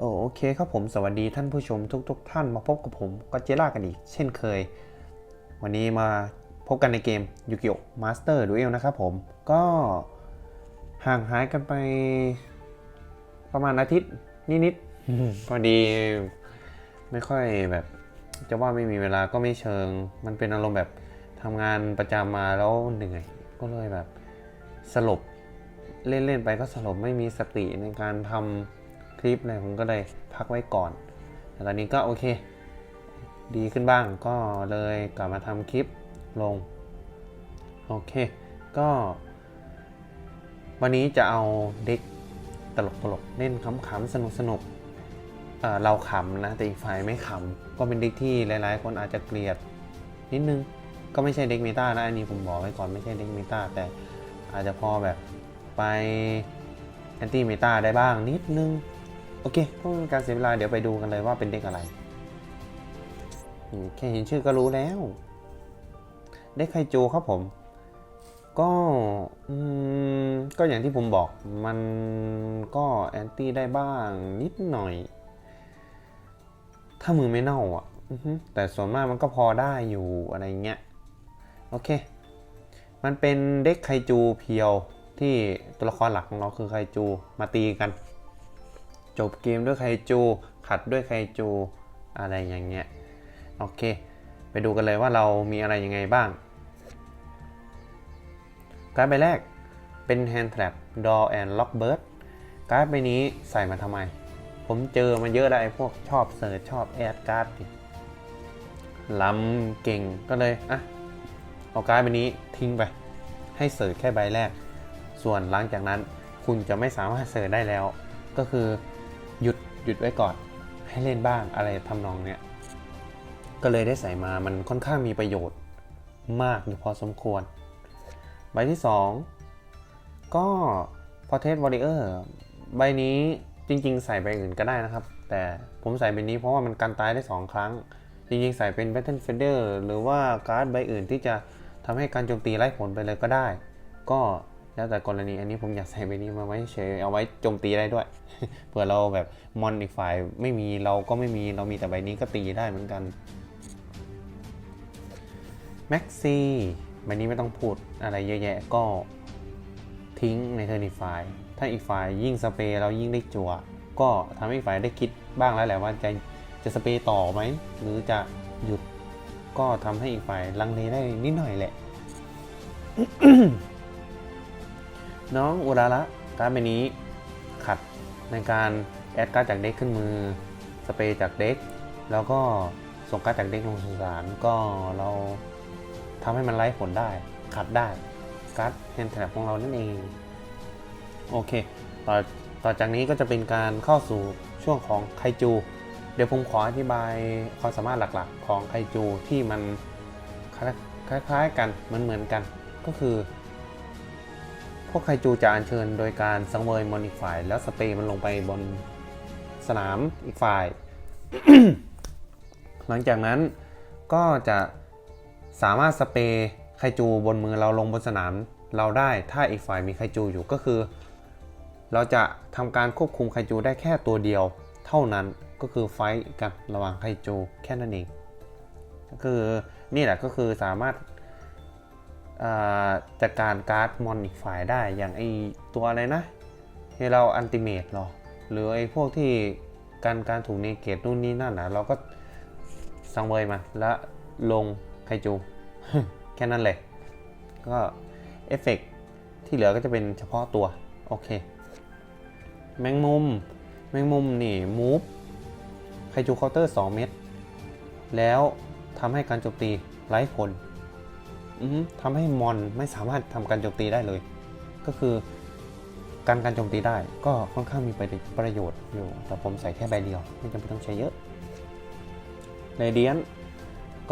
โอโอเคครับผมสวัสดีท่านผู้ชมทุกๆท่านมาพบกับผมก็เจล่ากันอีก เช่นเคย วันนี้มาพบกันในเกมยูกิโอมาสเตอร์ดูเอลนะครับผมก็ห่างหายกันไปประมาณอาทิตย์นิดๆพอดีไม่ค่อยแบบ จะว่าไม่มีเวลาก็ไม่เชิง มันเป็นอารมณ์แบบทำงานประจำมาแล้วเหนื่อย ก็เลยแบบสลบเล่นๆไปก็สลบไม่มีสติในการทำ คลิปอะไรผมก็เลยพักไว้ก่อนแต่ตอนนี้ก็โอเค ดีขึ้นบ้างก็เลยกลับมาทำคลิปลง โอเค ก็ วันนี้จะเอาเด็กตลกตลกเล่นขำๆสนุกสนุกเเราขำนะแต่อีกฝ่ายไม่ขำก็เป็นเด็กที่หลาย ๆ คนอาจจะเกลียดนิดนึงก็ไม่ใช่เด็กเมตานะอันนี้ผมบอกไว้ก่อนไม่ใช่เด็กเมตาแต่อาจจะพอแบบไปแอนตี้เมตาได้บ้างนิดนึง โอเคเพื่อการเสียเวลาเดี๋ยวไปดูกันเลยว่าเป็นเด็กอะไร แค่เห็นชื่อก็รู้แล้ว เด็กไคจูครับผม ก็ก็อย่างที่ผมบอกมันก็แอนตี้ได้บ้างนิดหน่อย ถ้ามือไม่เน่าอะแต่ส่วนมากมันก็พอได้อยู่อะไรเงี้ย โอเค มันเป็นเด็กไคจูเพียวที่ตัวละครหลักของเราคือไคจูมาตีกัน จบเกมด้วยไคจูขัดด้วยไคจูอะไรอย่างเงี้ยโอเค ไปดูกันเลยว่าเรามีอะไรยังไงบ้างการ์ดใบแรกเป็น Hand Trap Door and Lock Bird การ์ดใบนี้ใส่มาทำไม ผมเจอมาเยอะได้พวกชอบเสิร์ชชอบแอดการ์ดล้ำเก่งก็เลยอะเอาการ์ดใบนี้ทิ้งไป ให้เสิร์ชแค่ใบแรก ส่วนหลังจากนั้นคุณจะไม่สามารถเสิร์ชได้แล้ว ก็คือ หยุดหยุดไว้ก่อน ให้เล่นบ้างอะไรทำนองเนี้ยก็เลยได้ใส่มามันค่อนข้างมีประโยชน์มากอยู่พอสมควร ใบที่ 2 ก็ Portrait Warrior ใบนี้จริงๆ ใส่ใบอื่นก็ได้นะครับ แต่ผมใส่ใบนี้เพราะว่ามันกันตายได้ 2 ครั้ง จริงๆ ใส่เป็น Battle Feather หรือว่าการ์ดใบอื่นที่จะทำให้การโจมตีไร้ผลไปเลยก็ได้ ก็ แล้วแต่กรณีอันนี้ผมอยากใส่ใบนี้มาไว้เฉยเอาไว้โจมตีได้ด้วย เผื่อเราแบบมอนอีกฝ่ายไม่มีเราก็ไม่มีเรามีแต่ใบนี้ก็ตีได้เหมือนกันแม็กซี่ใบนี้ไม่ต้องพูดอะไรเยอะแยะก็ทิ้งในเทอร์นิฟายถ้าอีกฝ่ายยิ่งสเปรย์เรายิ่งได้จั่วก็ทำให้อีกฝ่ายได้คิดบ้างแล้วแหละว่าจะจะสเปรย์ต่อไหมหรือจะหยุดก็ทำให้อีกฝ่ายลังเลได้นิดหน่อยแหละ น้องอุราระการดใบนี้ขัดในการแอดการ์ดจากเด็กขึ้นมือ สเปรย์จากเด็ก แล้วก็ส่งการ์ดจากเด็กลงสู่สารก็เราทำให้มันไร้ผลได้ ขัดได้การ์ดแฮนด์แท็บของเรานั่นเอง โอเค ต่อต่อจากนี้ก็จะเป็นการเข้าสู่ช่วงของไคจู เดี๋ยวผมขออธิบายความสามารถหลักๆ ของไคจูที่มันคล้ายๆกันมือนเหมือนๆกัน ก็คือ พวกไคจูจะอัญเชิญโดยการสังเวยมอนอีกฝ่าย แล้วสเปรย์มันลงไปบนสนามอีกฝ่าย หลังจากนั้นก็จะสามารถสเปรย์ไคจูบนมือเราลงบนสนามเราได้ถ้าอีกฝ่ายมีไคจูอยู่ก็คือ เราจะทำการควบคุมไคจูได้แค่ตัวเดียว เท่านั้นก็คือไฟท์กันระหว่างไคจูแค่นั้นเองก็คือนี่แหละก็คือสามารถ จัดการการ์ดมอนอีกฝ่ายได้อย่างไอตัวอะไรนะเฮเราอันติเมตหรอ หรือไอพวกที่การการถูกเนเกตนู่นนี่นั่นนะเราก็สังเวยมาแล้วลงไคจู แค่นั้นเลย ก็เอฟเฟกต์ที่เหลือก็จะเป็นเฉพาะตัว โอเค แมงมุม แมงมุมนี่มูฟไคจูเคาน์เตอร์ 2 เม็ดแล้วทำให้การโจมตีไร้ผล ทำให้มอนไม่สามารถทำการโจมตีได้เลย ก็คือการการโจมตีได้ก็ค่อนข้างมีประโยชน์อยู่ แต่ผมใส่แค่ใบเดียว ไม่จำเป็นต้องใช้เยอะเรเดียน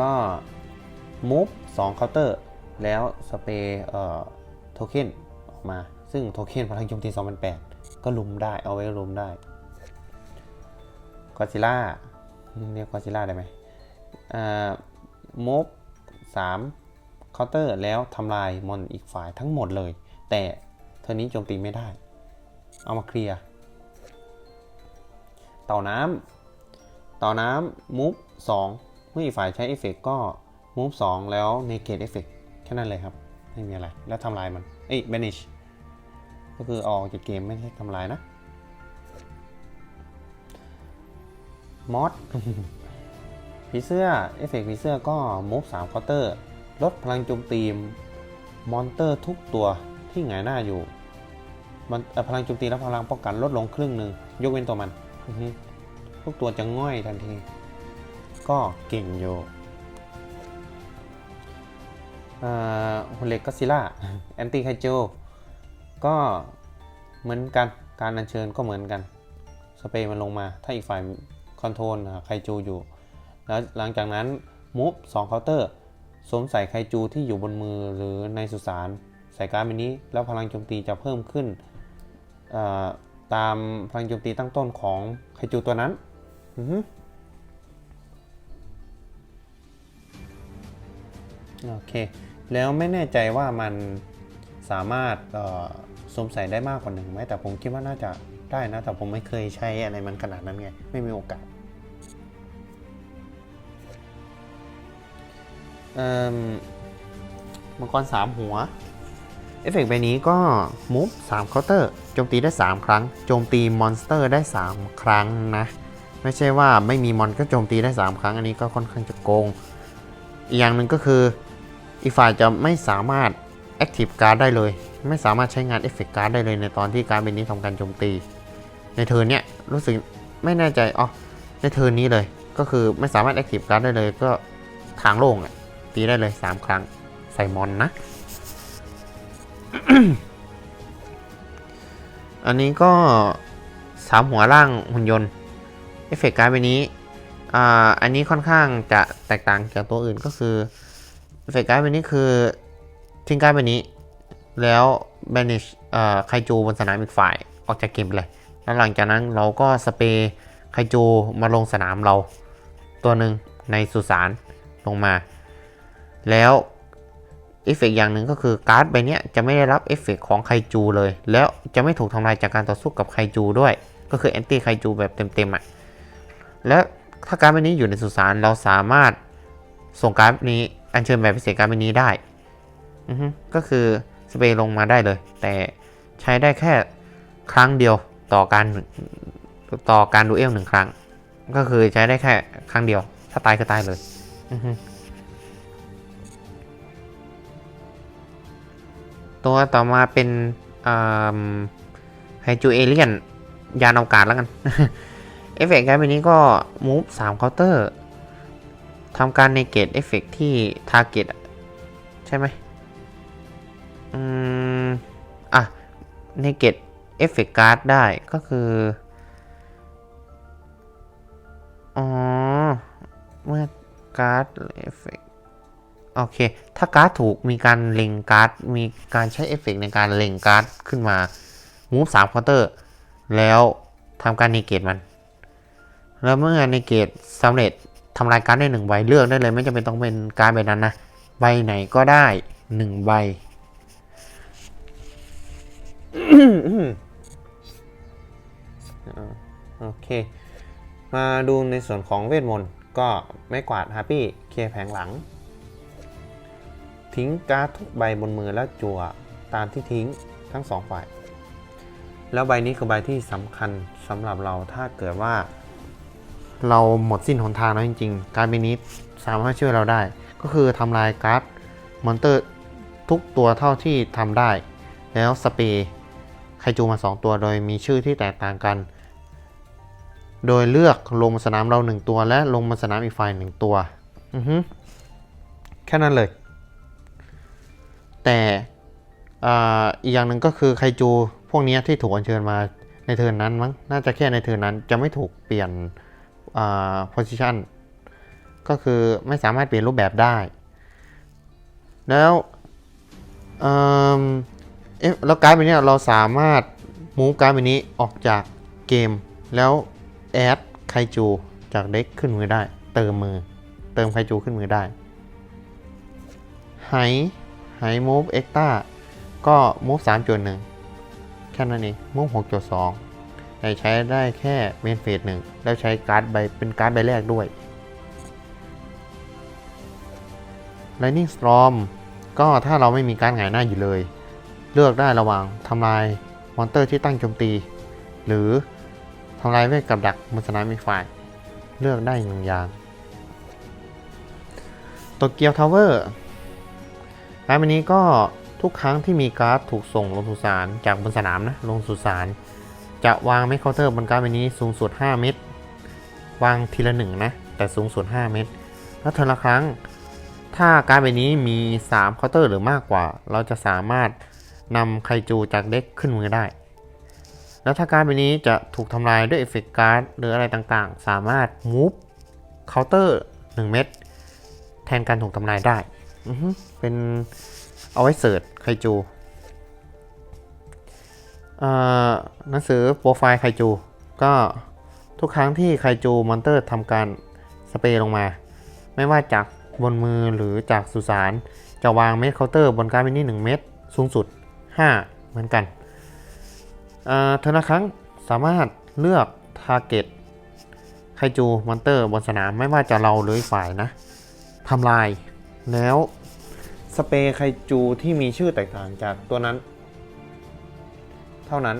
ก็มูฟ2เคาน์เตอร์ แล้วสเปรย์เออโทเค็นออกมา ซึ่งโทเค็นพลังโจมตี2008 ก็ลุมได้เอาไว้ลุมได้กอซิล่าเรียกกอซิล่าได้ไหมอ่ามูฟ3 เคาน์เตอร์แล้วทำลายมอนอีกฝ่ายทั้งหมดเลย แต่เทอนี้โจมตีไม่ได้ เอามาเคลียร์เต่าน้ำเต่าน้ำมูฟสองเมื่ออีกฝ่ายใช้เอฟเฟกก็มูฟสองแล้วเนเกตเอฟเฟกแค่นั้นเลยครับ ไม่มีอะไร แล้วทำลายมัน เอ้ย banish ก็คือออกจากเกมไม่ใช่ทำลายนะมอสผีเสื้อเอฟเฟกต์ผีเสื้อก็มูฟ3เคาน์เตอร์ ลดพลังโจมตีมอนเตอร์ทุกตัวที่หงายหน้าอยู่ มันพลังโจมตีและพลังป้องกันลดลงครึ่งหนึ่งยกเว้นตัวมันทุกตัวจะง่อยทันที ก็เก่งอยู่อ่าหุ่นเล็กก็ซิล่าแอนตี้ไคโจก็เหมือนกันการอัญเชิญก็เหมือนกัน สเปรย์มันลงมาถ้าอีกฝ่ายคอนโทรลไคจูอยู่ แล้วหลังจากนั้นมูฟ2เคาน์เตอร์ สวมใส่ไคจูที่อยู่บนมือหรือในสุสานใส่การ์ดใบนี้ แล้วพลังโจมตีจะเพิ่มขึ้นตามพลังโจมตีตั้งต้นของไคจูตัวนั้นโอเค แล้วไม่แน่ใจว่ามันสามารถสวมใส่ได้มากกว่าหนึ่งไหมแต่ผมคิดว่าน่าจะได้นะ แต่ผมไม่เคยใช้อะไรมันขนาดนั้นไง ไม่มีโอกาส มังกรสามหัว เอฟเฟกต์ใบนี้ก็มูฟ3เคาน์เตอร์โจมตีได้ 3 ครั้ง โจมตีมอนสเตอร์ได้ 3 ครั้งนะ ไม่ใช่ว่าไม่มีมอนก็โจมตีได้ 3 ครั้ง อันนี้ก็ค่อนข้างจะโกง อีกอย่างหนึ่งก็คือ อีกฝ่ายจะไม่สามารถ Active Card ได้เลย ไม่สามารถใช้งาน Effect Card ได้เลยในตอนที่การ์ดใบนี้ทำการโจมตี ในเทิร์นเนี้ยรู้สึกไม่แน่ใจอ๋อในเทิร์นนี้เลย ก็คือไม่สามารถ Active Card ได้เลยก็ทางโล่งอะ ตีได้เลย 3 ครั้ง ใส่มอนนะ อันนี้ก็สามหัวล่างหุ่นยนต์ เอฟเฟกต์การ์ดใบนี้ อ่า อันนี้ค่อนข้างจะแตกต่างจากตัวอื่นก็คือ เอฟเฟกต์การ์ดใบนี้คือทิ้งการ์ดใบนี้ แล้ว banish เอ่อไคจูบนสนามอีกฝ่ายออกจากเกมไปเลย แล้วหลังจากนั้นเราก็สเปรย์ไคจูมาลงสนามเรา ตัวหนึ่งในสุสานลงมา แล้วเอฟเฟกต์อย่างหนึ่งก็คือการ์ดใบนี้จะไม่ได้รับเอฟเฟกต์ของไคจูเลย แล้วจะไม่ถูกทำลายจากการต่อสู้กับไคจูด้วย ก็คือแอนตี้ไคจูแบบเต็มๆอะแล้วถ้าการ์ดใบนี้อยู่ในสุสานเราสามารถส่งการ์ดนี้อัญเชิญแบบพิเศษการ์ดใบนี้ได้ก็คือสเปรย์ลงมาได้เลย แต่ใช้ได้แค่ครั้งเดียวต่อการต่อการดูเอลหนึ่งครั้ง ก็คือใช้ได้แค่ครั้งเดียว ถ้าตายก็ตายเลย อือ ตัวต่อมาเป็นไฮจูเอเลียน ยานอวกาศแล้วกัน เอฟเฟกต์การแบบนี้ก็มูฟ3เคาน์เตอร์ทำการในเกตเอฟเฟกที่ทาร์เก็ตใช่ไหมอืม อะในเกตเอฟเฟกการ์ดได้ก็คือ อ๋อ เมื่อการ์ดเอฟเฟก โอเค ถ้าการ์ดถูกมีการเล็งการ์ด มีการใช้เอฟเฟกต์ในการเล็งการ์ดขึ้นมา มูฟสามเคาน์เตอร์ แล้วทำการเนเกตมัน แล้วเมื่อเนเกตสำเร็จทำลายการ์ดได้หนึ่งใบเลือกได้เลย ไม่จำเป็นต้องเป็นการ์ดใบนั้นนะ ใบไหนก็ได้หนึ่งใบ โอเค มาดูในส่วนของเวทมนต์ ก็ไม่กวาดฮาปี้เคลียร์แผงหลัง ทิ้งการ์ดทุกใบบนมือแล้วจั่วตามที่ทิ้งทั้งสองฝ่าย แล้วใบนี้คือใบที่สำคัญสำหรับเราถ้าเกิดว่า เราหมดสิ้นหนทางแล้วจริงๆ การใบนี้สามารถช่วยเราได้ ก็คือทำลายการ์ดมอนเตอร์ทุกตัวเท่าที่ทำได้ แล้วสเปรย์ไคจูมา 2 ตัวโดยมีชื่อที่แตกต่างกัน โดยเลือกลงมาสนามเรา 1 ตัว และลงมาสนามอีกฝ่ายหนึ่งตัว อือฮึแค่นั้นเลย แต่อีกอย่างหนึ่งก็คือไคจูพวกนี้ที่ถูกอัญเชิญมาในเทิร์นนั้นมั้งน่าจะแค่ในเทิร์นนั้นจะไม่ถูกเปลี่ยนอ่า position ก็คือไม่สามารถเปลี่ยนรูปแบบได้ แล้วเออแล้วการ์ดใบนี้เราสามารถมูฟการ์ดใบนี้ออกจากเกม แล้วแอดไคจูจากเด็กขึ้นมือได้ เติมมือ เติมไคจูขึ้นมือได้ไฮ ไฮมูฟเอ็กต้าก็มูฟสามจุดหนึ่งแค่นั้นเองมูฟหกจุดสองแต่ใช้ได้แค่เมนเฟสหนึ่งแล้วใช้การ์ดใบเป็นการ์ดใบแรกด้วย Lightning Storm ก็ถ้าเราไม่มีการดหงายหน้าอยู่เลย เลือกได้ระหว่างทำลายมอนเตอร์ที่ตั้งโจมตี หรือทำลายเวทกับดักบนสนามอีกฝ่าย เลือกได้หนึ่งอย่างโตเกียวทาวเวอร์ การดใบนี้ก็ทุกครั้งที่มีการ์ดถูกส่งลงสุสานจากบนสนามนะลงสุสานจะวางเมคเคาน์เตอร์บนการ์ดใบนี้สูงสุด 5 เม็ดวางทีละหนึ่งนะแต่สูงสุด 5 เม็ดแล้วเทอละครั้งถ้าการ์ดใบนี้มี 3 เคาน์เตอร์หรือมากกว่า เราจะสามารถนำไคจูจากเด็กขึ้นมือได้ แล้วถ้าการ์ดใบนี้จะถูกทำลายด้วยเอฟเฟกต์การ์ดหรืออะไรต่างๆ สามารถมูฟเคาน์เตอร์1เม็ดแทนการถูกทำลายได้ เป็นเอาไว้เสิร์ชไคจูหนังสือโปรไฟล์ไคจู ก็ทุกครั้งที่ไคจูมอนเตอร์ทำการสเปรย์ลงมา ไม่ว่าจากบนมือหรือจากสุสานจะวางเม็ดเคาน์เตอร์บนการ์ดมินิ1เม็ดสูงสุด 5 เหมือนกันเอ่อละครั้งสามารถเลือกทาร์เก็ตไคจูมอนเตอร์บนสนามไม่ว่าจะเราหรือฝ่ายนะทำลายแล้ว สเปรย์ไคจูที่มีชื่อแตกต่างจากตัวนั้น เท่านั้น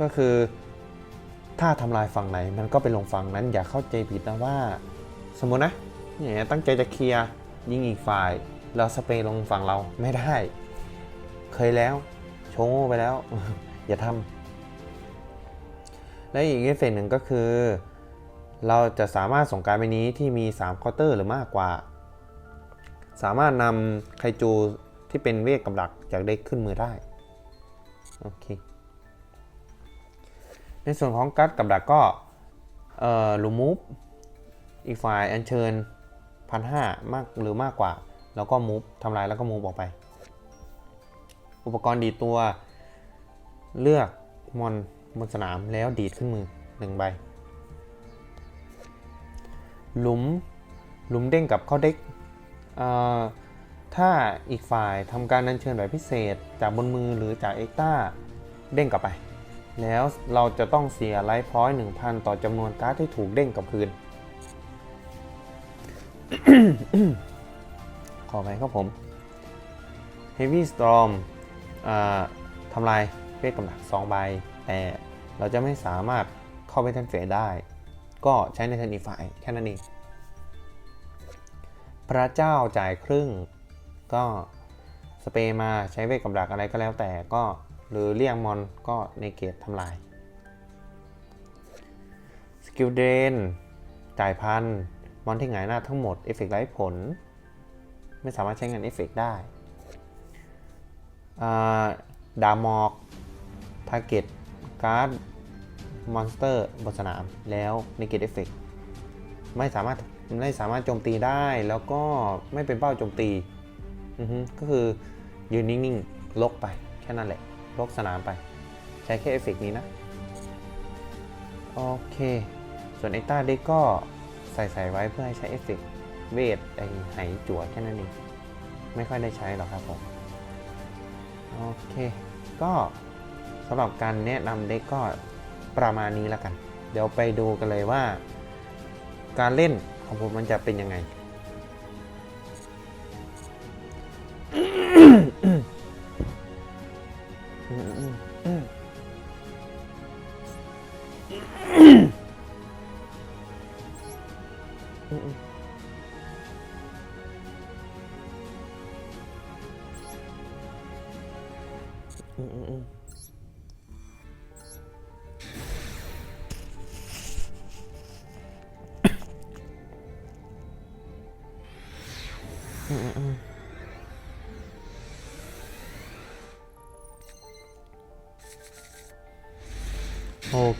ก็คือถ้าทำลายฝั่งไหนมันก็ไปลงฝั่งนั้นอย่าเข้าใจผิดนะว่า สมมตินะเนี่ยตั้งใจจะเคลียร์ยิงอีกฝ่ายแล้วสเปรย์ลงฝั่งเราไม่ได้ เคยแล้ว โชว์โง่ไปแล้ว อย่าทำและอีกเอฟเฟกหนึ่งก็คือ เราจะสามารถส่งการไปนี้ที่มี3คาน์เตอร์หรือมากกว่า สามารถนำไคจูที่เป็นเวทกับดักจากเด็กขึ้นมือได้โอเคในส่วนของการ์ดกับดักก็เอ่อลูมูฟอีกฝ่ายอัญเชิญพันห้ามากหรือมากกว่า แล้วก็มูฟทำลายแล้วก็มูฟออกไป อุปกรณ์ดีตัวเลือกมอนบนสนามแล้วดีดขึ้นมือหนึ่งใบ หลุม หลุมเด้งกับเข้าเด็ก ถ้าอีกฝ่ายทำการอัญเชิญแบบพิเศษจากบนมือหรือจากเอ็กต้าเด้งกลับไป แล้วเราจะต้องเสียไลฟ์พอยต์1,000ต่อจำนวนการ์ดที่ถูกเด้งกลับคืน ขอไปครับผม Heavy Storm อ่าทำลายเวทกำลัง2ใบ แต่เราจะไม่สามารถเข้าไปทันเฟสได้ ก็ใช้ในทันอีฝ่ายแค่นั้นเอง พระเจ้าจ่ายครึ่ง ก็สเปย์มาใช้เวทกับดักอะไรก็แล้วแต่ก็หรือเรียกมอนก็ในเกตทำลายสกิลเดนจ่ายพันมอนที่หงายหน้าทั้งหมดเอฟเฟกต์ไร้ผล ไม่สามารถใช้งานเอฟเฟกต์ได้ดามอกทาร์เก็ตการ์ดมอนสเตอร์บนสนาม แล้วในเกตเอฟเฟกต์ไม่สามารถ ไม่สามารถโจมตีได้แล้วก็ไม่เป็นเป้าโจมตีก็คือยืนนิ่งๆลกไปแค่นั้นแหละลกสนามไป ใช้แค่เอฟเฟกนี้นะ โอเค ส่วนเอ็กต้าเด็กก็ใส่ใส่ไว้เพื่อให้ใช้เอฟเฟกเวทไอไหจั่วแค่นั้นเองไม่ค่อยได้ใช้หรอกครับผม โอเค ก็สำหรับการแนะนำเด็กก็ประมาณนี้แล้วกัน เดี๋ยวไปดูกันเลยว่า การเล่น ของผมมันจะเป็นยังไงโ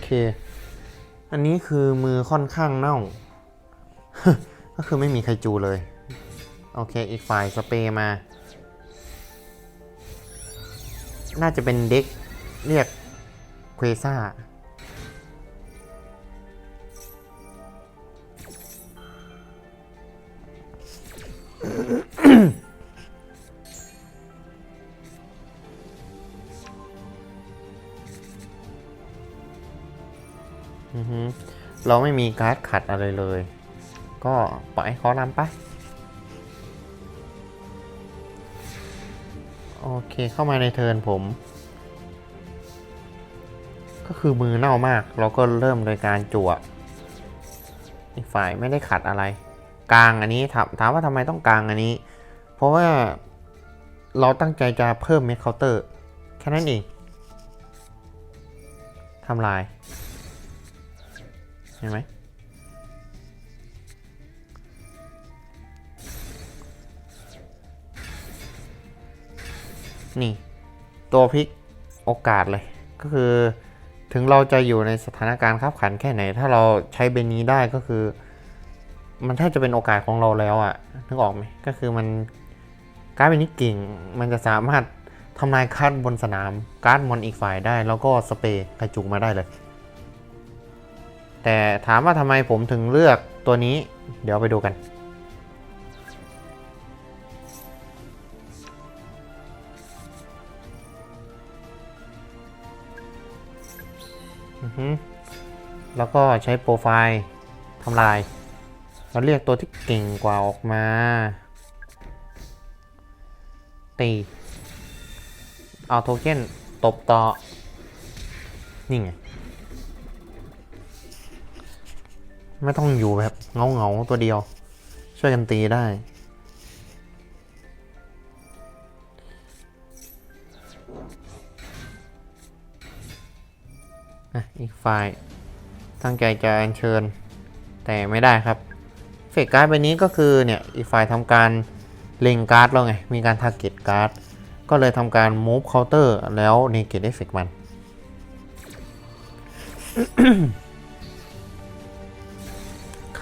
อเคอันนี้คือมือค่อนข้างเน่า ก็คือไม่มีไคจูเลย โอเค อีกฝ่ายสเปรย์มา น่าจะเป็นเด็กเรียกเควซ่า เราไม่มีการ์ดขัดอะไรเลย ก็ปล่อยเขานำไป โอเคเข้ามาในเทิร์นผม ก็คือมือเน่ามาก เราก็เริ่มโดยการจั่วอีกฝ่ายไม่ได้ขัดอะไร กลางอันนี้ถามถามว่าทำไมต้องกลางอันนี้ เพราะว่าเราตั้งใจจะเพิ่มเมคเคาน์เตอร์ แค่นั้นเองทำลาย เห็นไหมนี่ ตัวพลิกโอกาสเลยก็คือถึงเราจะอยู่ในสถานการณ์ขับขันแค่ไหน ถ้าเราใช้เบนนี้ได้ก็คือ มันแทบจะเป็นโอกาสของเราแล้วอะนึกออกไหมก็คือมันการ์ดเบนนี้เก่ง มันจะสามารถทำลายคัดบนสนามการ์ดมอนอีกฝ่ายได้ แล้วก็สเปรย์กระจุกมาได้เลย แต่ถามว่าทำไมผมถึงเลือกตัวนี้ เดี๋ยวไปดูกัน แล้วก็ใช้โปรไฟล์ทำลาย เราเรียกตัวที่เก่งกว่าออกมา ตี เอาโทเค็นตบต่อ นี่ไง ไม่ต้องอยู่แบบเงาเงาตัวเดียว ช่วยกันตีได้ อีกฝ่าย ตั้งใจจะอัญเชิญ แต่ไม่ได้ครับ เฟกการ์ดใบนี้ก็คือเนี่ย อีกฝ่ายทำการเล็งการ์ดแล้วไง มีการทาร์เก็ตการ์ด ก็เลยทำการ move counter แล้ว negate effect มัน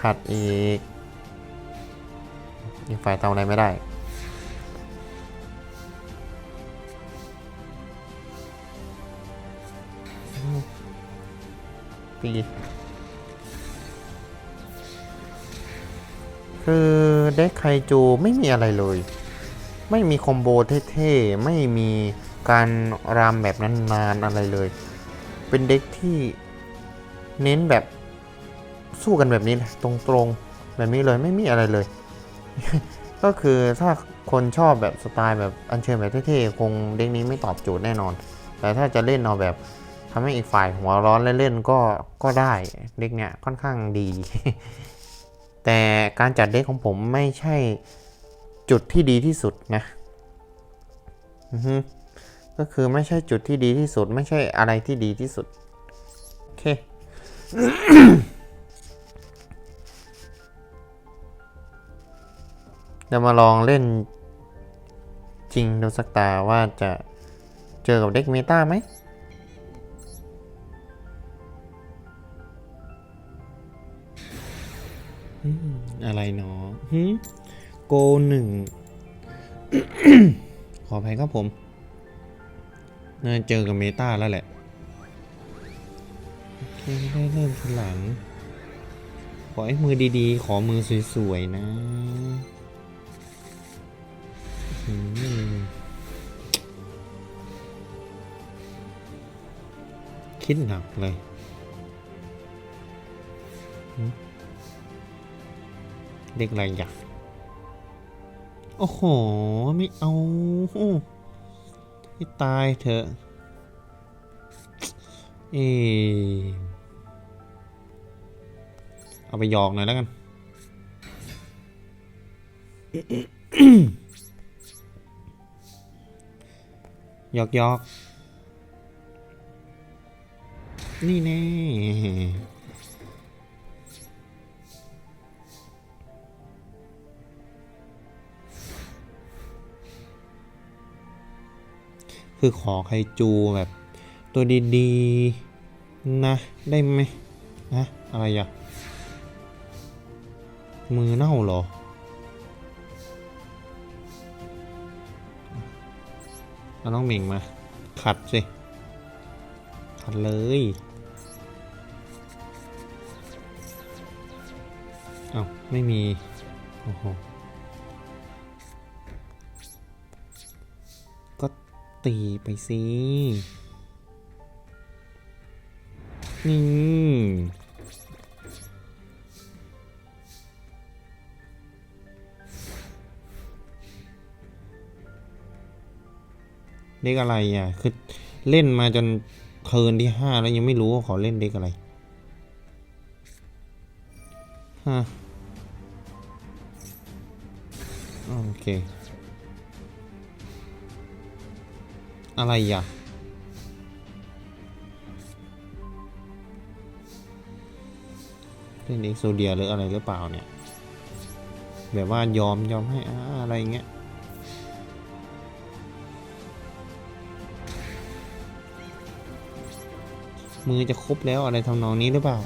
ขัดอีกอีกฝ่ายทำอะไรไม่ได้ตีคือเด็กไคจูไม่มีอะไรเลย ไม่มีคอมโบเท่ๆ ไม่มีการรามแบบนานๆอะไรเลย เป็นเด็กที่เน้นแบบ สู้กันแบบนี้แหละตรงๆแบบนี้เลยไม่มีอะไรเลย ก็คือถ้าคนชอบแบบสไตล์แบบอัญเชิญแบบเท่ๆคงเด็กนี้ไม่ตอบโจทย์แน่นอน แต่ถ้าจะเล่นเอาแบบทำให้อีกฝ่ายหัวร้อนเล่นๆก็ก็ได้เด็กเนี้ยค่อนข้างดี แต่การจัดเด็กของผมไม่ใช่จุดที่ดีที่สุดนะก็คือไม่ใช่จุดที่ดีที่สุด ไม่ใช่อะไรที่ดีที่สุด โอเค เดี๋ยวมาลองเล่นจริงดูสักตาว่าจะเจอกับเด็กเมตาไหมอะไรเนาะโกหนึ่ง ขออภัยครับผม น่าเจอกับเมตาแล้วแหละโอเคได้เริ่มทีหลัง ขอให้มือดีๆ ขอมือสวยๆ นะ คิดหนักเลยเด็กอะไรอยากโอ้โห ไม่เอาให้ตายเถอะ เออเอาไปหยอกหน่อยแล้วกัน ยอกยอกนี่แน่คือขอไคจูแบบ ตัวดีๆ นะ ได้ไหมนะอะไรอะ มือเน่าเหรอ เอาน้องเหม่งมา ขัดสิ ขัดเลย เอา้าไม่มี โอ้โห ก็ตีไปสิ นี่ เด็กอะไรอะ คือเล่นมาจนเทินที่ห้าแล้วยังไม่รู้ว่าขอเล่นเด็กอะไรฮะโอเค อะไรอะเล่นเอ็กโซเดียหรืออะไรหรือเปล่าเนี่ย แบบว่ายอมยอมให้อะไรเงี้ย มือจะครบแล้วอะไรทำนองนี้หรือเปล่า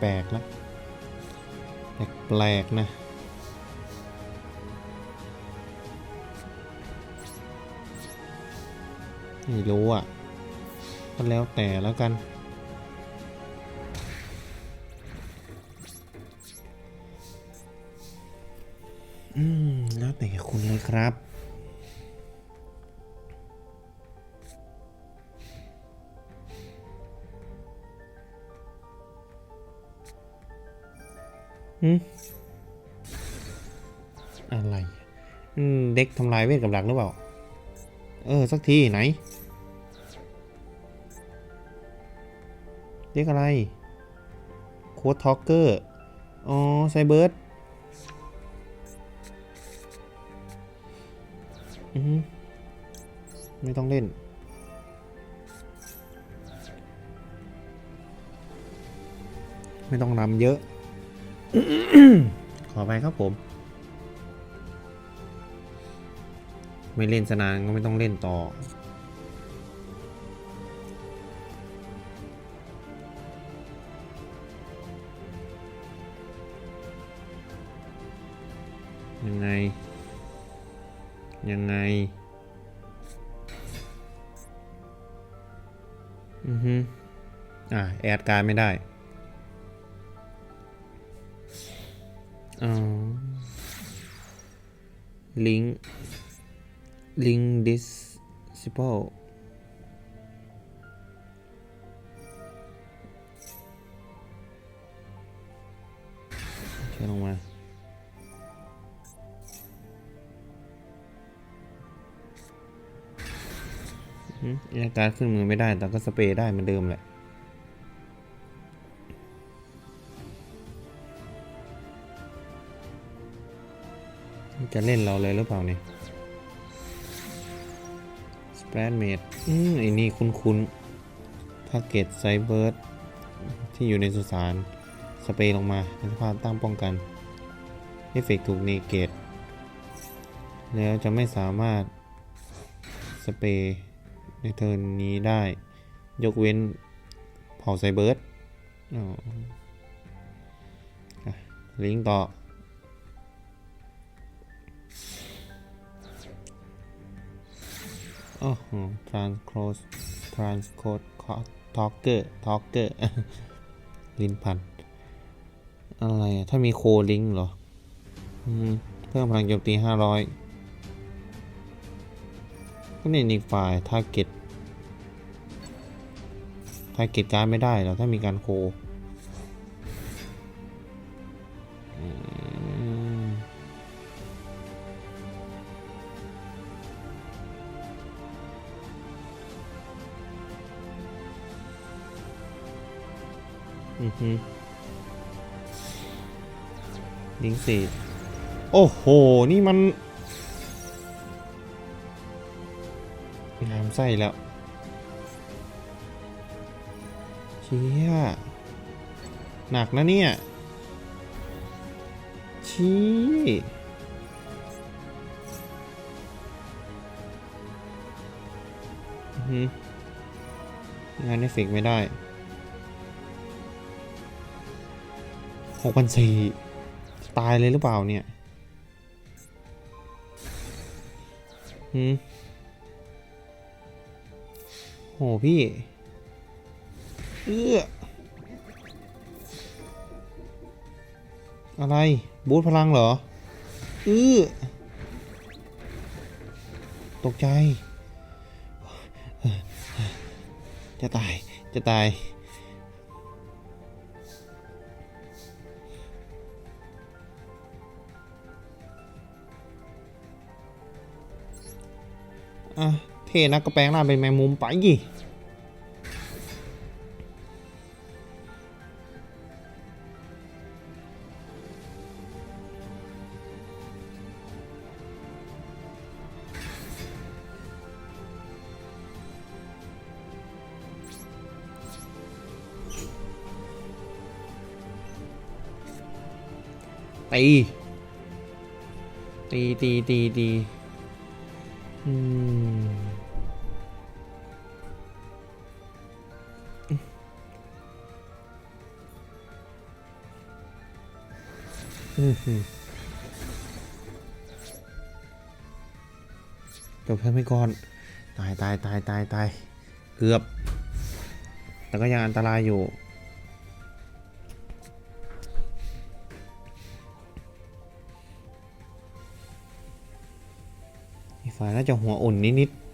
แปลกแล้วแปลกๆนะไม่รู้อะ ก็แล้วแต่แล้วกัน อืม แล้วแต่คุณเลยครับอืมอะไรอืมเด็กทำลายเวทกับหลักหรือเปล่า เออ สักทีไหน รียกอะไรโค้ดทอกเกอร์ อ๋อ ไซเบิร์ดอืไม่ต้องเล่น ไม่ต้องนำเยอะ ขอไปครับผม ไม่เล่นสนานก็ไม่ต้องเล่นต่อ ไง ยังไง อือฮึอ่าแอดการดไม่ได้อ๋อลิงก์ลิงก์ disable เอืมอาการขึ้นมือไม่ได้แต่ก็สเปรย์ได้เหมือนเดิมแหละจะเล่นเราเลยหรือเปล่าเนี่ยสเปรดเมดอืมไอ้นี่คุ้นๆทาร์เกตไซเบิร์ดที่อยู่ในสุสาน สเปรย์ลงมาในสภาพตั้งป้องกันเอฟเฟกถูกเนเกตแล้วจะไม่สามารถสเปรย์ ในเทิร์นนี้ได้ ยกเว้นเผาไซเบิร์ดลิงก์ต่อ โอ้โห transclose transcode talker talker ลิ้นพัน อะไรอะถ้ามีโคลิงเหรอ เพิ่มพลังโจมตี500 ก็เนี่อีกฝ่าย target target การไม่ได้เรอถ้ามีการโคอืมอือฮึลิงสี่โอ้โห นี่มัน งามไส้แล้ว เชี่ย หนักนะเนี่ย ชี้งานเอฟเฟกไม่ได้หกพันสี่ตายเลยหรือเปล่าเนี่ยหืม โหพี่เอื้ออะไร บูทพลังเหรอ อื้อ ตกใจ จะตาย จะตาย อะ เท่นักก็แปลงร่างเป็นแมงมุมไปยี่ตีตีตีตีตี ตายตายเกือบ แต่ก็ยังอันตรายอยู่ อีฝ่ายน่าจะหัวอุ่นนิดๆ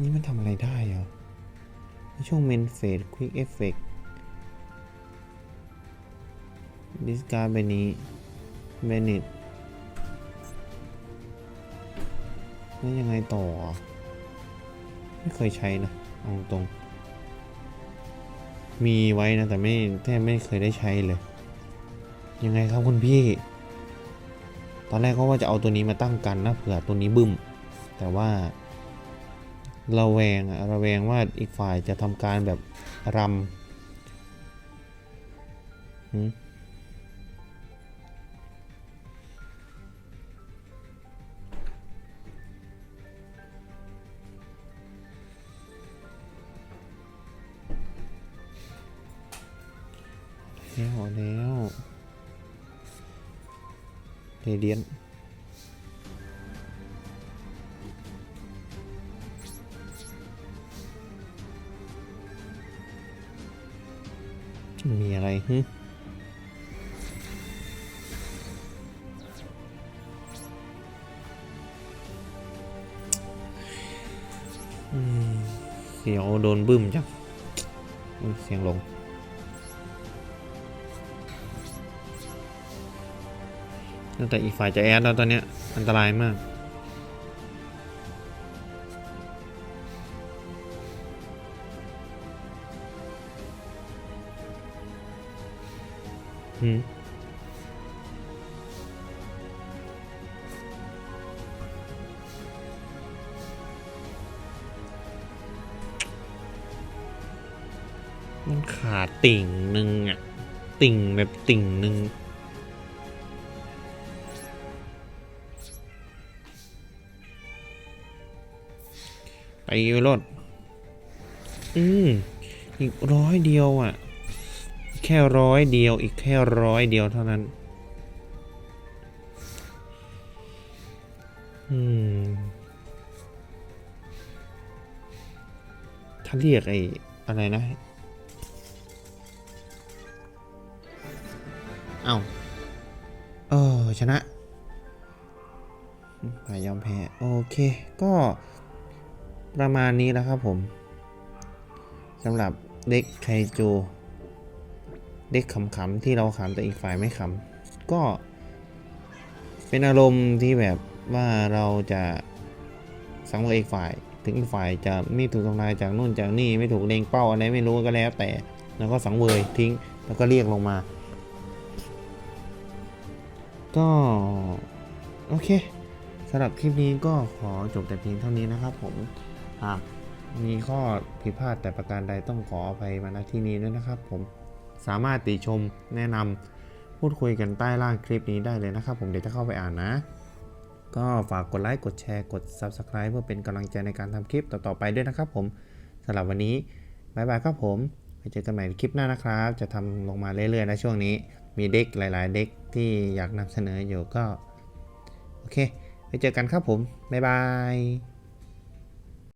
นี่มันทำอะไรได้เหรอ ช่วงเมนเฟสควิกเอฟเฟกดิสการ์ดใบนี้เบนิตแล้วยังไงต่อ ไม่เคยใช้นะเอาตรง มีไว้นะ แต่ไม่แทบไม่เคยได้ใช้เลย ยังไงครับคุณพี่ ตอนแรกก็ว่าจะเอาตัวนี้มาตั้งกันนะเผื่อตัวนี้บึ้ม แต่ว่าระแวงอะระแวงว่าอีกฝ่ายจะทำการแบบรำ แล้วแล้วเรเดียนมีอะไรฮึเสียวโดนบึ้มจังเสียงลง ตั้งแต่อีกฝ่ายจะแอดแล้วตอนเนี้ยอันตรายมากหืมมันขาดติ่งหนึ่งอะติ่งแบบติ่งหนึ่ง ไปรถอืมอีกร้อยเดียวอะ แค่ร้อยเดียว อีกแค่ร้อยเดียวเท่านั้น อืม ถ้าเรียกไอ้อะไรนะ เอา้า เออ ชนะฝ่ายอมแพ้ โอเค ก็ ประมาณนี้แล้วครับผมสำหรับเด็กไคจูเด็กขำๆที่เราขำแต่อีกฝ่ายไม่ขำก็เป็นอารมณ์ที่แบบว่าเราจะสังเวยอีกฝ่าย ถึงอีกฝ่ายจะไม่ถูกทำลายจากนู่นจากนี่ไม่ถูกเลงเป้าอะไรไม่รู้ก็แล้วแต่แล้วก็สังเวยทิ้งแล้วก็เรียกลงมา ก็ โอเคสำหรับคลิปนี้ก็ขอจบแต่เพียงเท่านี้นะครับผม หากมีข้อผิดพลาดแต่ประการใดต้องขออภัยมาณที่นี้ด้วยนะครับ ผมสามารถติชมแนะนำพูดคุยกันใต้ล่างคลิปนี้ได้เลยนะครับ ผมเดี๋ยวจะเข้าไปอ่านนะ ก็ฝากกดไลค์กดแชร์กด Subscribe เพื่อเป็นกำลังใจในการทำคลิปต่อๆไปด้วยนะครับ ผมสำหรับวันนี้บายบายครับผมไปเจอกันใหม่คลิปหน้านะครับ จะทำลงมาเรื่อยๆนะช่วงนี้ มีเด็กหลาย ๆ เด็กที่อยากนำเสนออยู่ก็ โอเค ไปเจอกันครับผม บ๊ายบาย